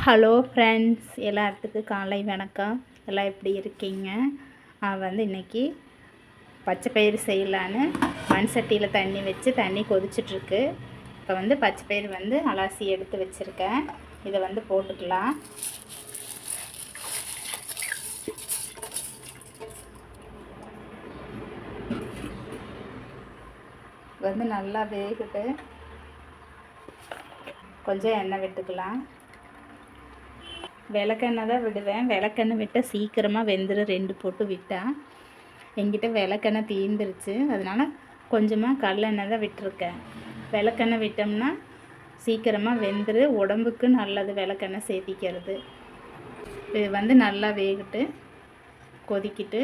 Hello friends எல்லாத்துக்கும் காலை வணக்கம். எல்லாம் எப்படி இருக்கீங்க? நான் வந்து இன்றைக்கி பச்சை பயிறு செய்யலான்னு மண் சட்டியில் தண்ணி வச்சு தண்ணி கொதிச்சிட்ருக்கு. இப்போ வந்து பச்சை பயிறு வந்து அலாசி எடுத்து வச்சுருக்கேன். இதை வந்து போட்டுக்கலாம். வந்து நல்லா வேகுது. கொஞ்சம் எண்ணெய் விட்டுக்கலாம். விளக்கெண்ணெய் தான் விடுவேன். விளக்கெண்ணெய் விட்டால் சீக்கிரமாக வெந்துடும் ரெண்டு போட்டு விட்டால் என்கிட்ட விளக்கெண்ணெய் தீர்ந்துருச்சு அதனால் கொஞ்சமாக கடலெண்ணெய் தான் விட்டுருக்கேன். விளக்கெண்ணெய் விட்டோம்னா சீக்கிரமாக வெந்துரு. உடம்புக்கு நல்லது விளக்கெண்ணெய் சேர்த்திக்கிறது. இது வந்து நல்லா வேகிட்டு. கொதிக்கிட்டு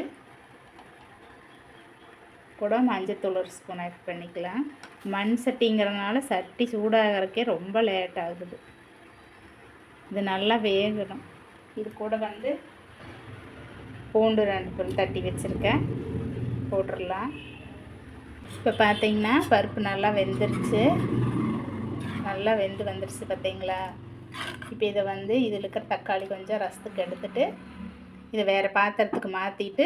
கூட மஞ்சத்தூள் ஒரு ஸ்பூன் ஆட் பண்ணிக்கலாம். மண் சட்டிங்கிறதுனால சட்டி சூடாகிறக்கே ரொம்ப லேட் ஆகுது. இது நல்லா வேகணும். இது கூட வந்து பூண்டு ரெண்டு பொருள் தட்டி வச்சுருக்கேன். போட்டுடலாம். இப்போ பார்த்தீங்கன்னா பருப்பு நல்லா வெந்துருச்சு. நல்லா வெந்து வந்துருச்சு பார்த்தீங்களா இப்போ இதை வந்து இதில் இருக்கிற தக்காளி கொஞ்சம் ரசத்துக்கு எடுத்துட்டு இதை வேறு பாத்திரத்துக்கு மாற்றிட்டு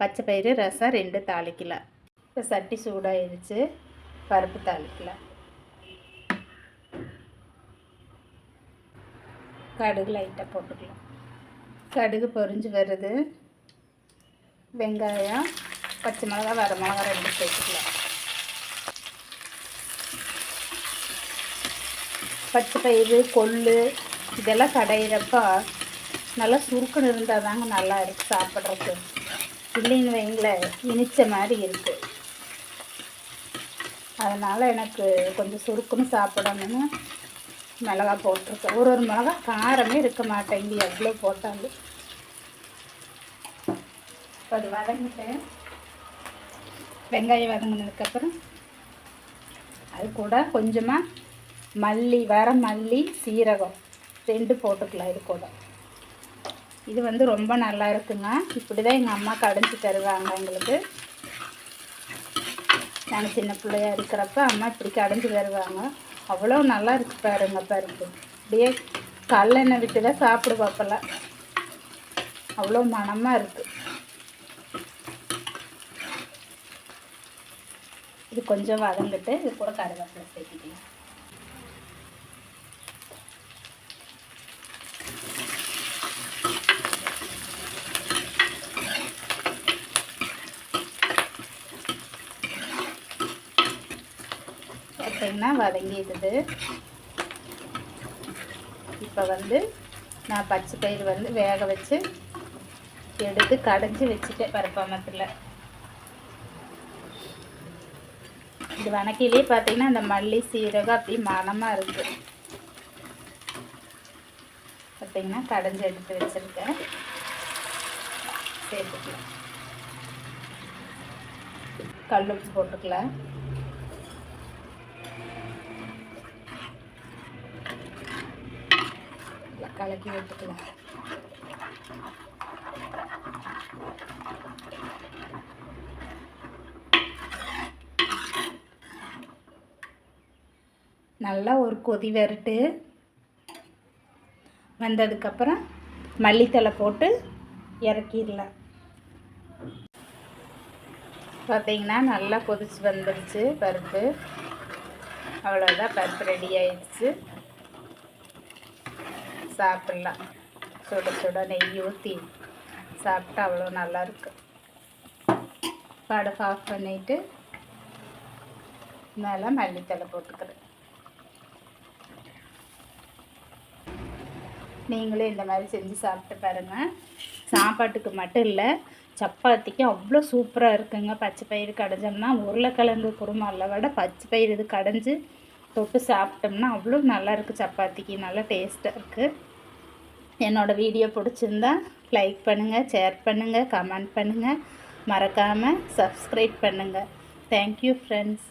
பச்சை பயிறு ரசம் ரெண்டு தாளிக்கலாம். இப்போ சட்டி சூடாகிடுச்சு பருப்பு தாளிக்கலாம். கடுகு லைட்டாக போட்டுக்கலாம். கடுகு பொரிஞ்சு வருது. வெங்காயம் பச்சை மிளகா வர மிளகா ரெண்டு சேர்த்துக்கலாம். பச்சை பயிறு கொள்ளு இதெல்லாம் கடையிறப்ப நல்லா சுருக்குன்னு இருந்தால் தாங்க நல்லா இருக்குது சாப்பிட்றதுக்கு. இல்லைன்னு வைங்களேன் இனிச்ச மாதிரி இருக்குது அதனால் எனக்கு கொஞ்சம் சுருக்குன்னு சாப்பிடணும்னு மிளகா போட்டிருக்கேன். ஒரு ஒரு மிளகா காரமே இருக்க மாட்டேங்குது எவ்வளோ போட்டாலும். இப்போ அது வதங்கிட்டேன். வெங்காயம் வதங்கினதுக்கப்புறம் அது கூட கொஞ்சமாக மல்லி வர மல்லி சீரகம் ரெண்டு போட்டுக்கலாம் இது கூட. இது வந்து ரொம்ப நல்லா இருக்குங்க. இப்படி தான் எங்கள் அம்மா கடைஞ்சி தருவாங்க எங்களுக்கு. நான் சின்ன பிள்ளையா இருக்கிறப்ப அம்மா இப்படி கடைஞ்சி தருவாங்க. அவ்வளோ நல்லா இருக்கு பாருங்க பருப்பு அப்படியே கல்லெண்ணெய் விட்டு தான் சாப்பிடு பார்ப்பலாம் அவ்வளோ மனமாக இருக்குது இது கொஞ்சம் வதங்கிட்டு இது கூட கருவேப்பிலை சேர்த்துக்கலாம். பார்த்திங்கன்னா வதங்கிடுது. இப்போ வந்து நான் பச்சை பயிர் வந்து வேக வச்சு எடுத்து கடைஞ்சி வச்சுட்டேன் பருப்பாமத்தில் இது வணக்கிலே பார்த்தீங்கன்னா அந்த மல்லி சீரகம் அப்படி மனமாக இருக்குது பார்த்தீங்கன்னா கடைஞ்சி எடுத்து வச்சுருக்கேன். சேர்த்துக்கலாம். கல் உப்பு போட்டுக்கலாம் கலக்கி விட்டுக்கலாம். நல்லா ஒரு கொதி வரட்டு. வந்ததுக்கப்புறம் மல்லித்தலை போட்டு இறக்கிடலாம். பார்த்தீங்கன்னா நல்லா கொதிச்சு வந்துடுச்சு பருப்பு. அவ்வளோதான் பருப்பு ரெடி ஆயிடுச்சு. சாப்பிட்லாம் சுட சுட நெய் ஊற்றி சாப்பிட்டா அவ்வளோ நல்லாயிருக்கு படகு ஆஃப் பண்ணிவிட்டு மேலே மல்லித்தலை போட்டுக்கிறேன். நீங்களும் இந்த மாதிரி செஞ்சு சாப்பிட்டு பாருங்கள் சாப்பாட்டுக்கு மட்டும் இல்லை சப்பாத்திக்கு அவ்வளோ சூப்பராக இருக்குங்க. பச்சை பயிறு கடைஞ்சோம்னா உருளைக்கிழங்கு குருமாவில் விட பச்சை பயிறு இது கடைஞ்சி தொட்டு சாப்பிட்டோம்னா அவ்வளோ நல்லா இருக்குது சப்பாத்திக்கு. நல்லா டேஸ்ட்டாக இருக்குது என்னோடய வீடியோ பிடிச்சிருந்தா லைக் பண்ணுங்கள் ஷேர் பண்ணுங்கள் கமெண்ட் பண்ணுங்கள் மறக்காமல் சப்ஸ்கிரைப் பண்ணுங்கள் தேங்க்யூ ஃப்ரெண்ட்ஸ்